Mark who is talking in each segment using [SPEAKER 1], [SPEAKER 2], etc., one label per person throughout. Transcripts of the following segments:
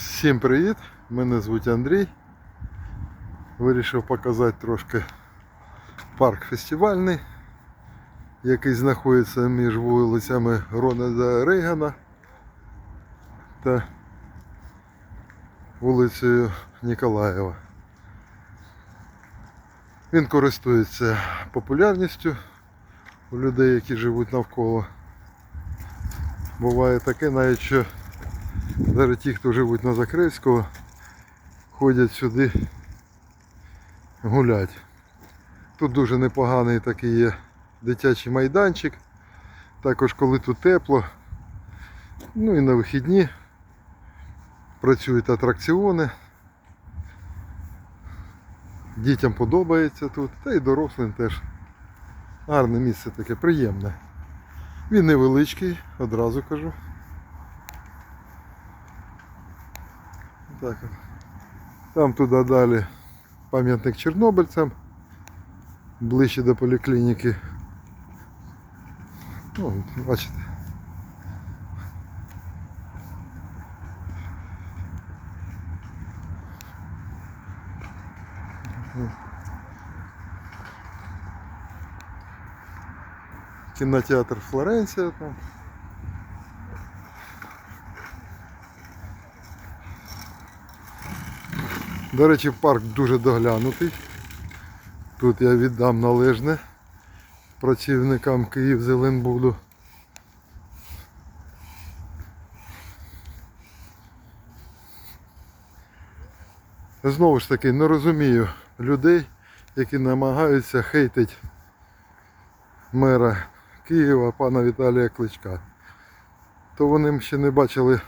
[SPEAKER 1] Всім привіт! Мене звуть Андрій. Вирішив показати трошки парк фестивальний, який знаходиться між вулицями Рональда Рейгана та вулицею Ніколаєва. Він користується популярністю у людей, які живуть навколо. Буває таке навіть, що навіть ті, хто живуть на Закревського, ходять сюди гулять. Тут дуже непоганий такий є дитячий майданчик. Також коли тут тепло, ну і на вихідні працюють атракціони. Дітям подобається тут, та й дорослим теж. Гарне місце таке, приємне. Він невеличкий, одразу кажу. Так. от. Там туди далі пам'ятник чорнобильцям, ближче до поліклініки. Ну, бачите. Кінотеатр Флоренція там. До речі, парк дуже доглянутий. Тут я віддам належне працівникам Київ Зеленбуду. Знову ж таки, не розумію людей, які намагаються хейтити мера Києва, пана Віталія Кличка. То вони ще не бачили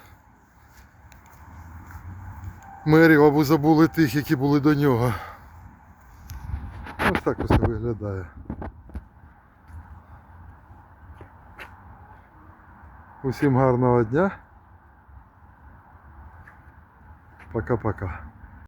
[SPEAKER 1] мерів або забули тих, які були до нього. Ось так ось виглядає. Усім гарного дня. Пока-пока.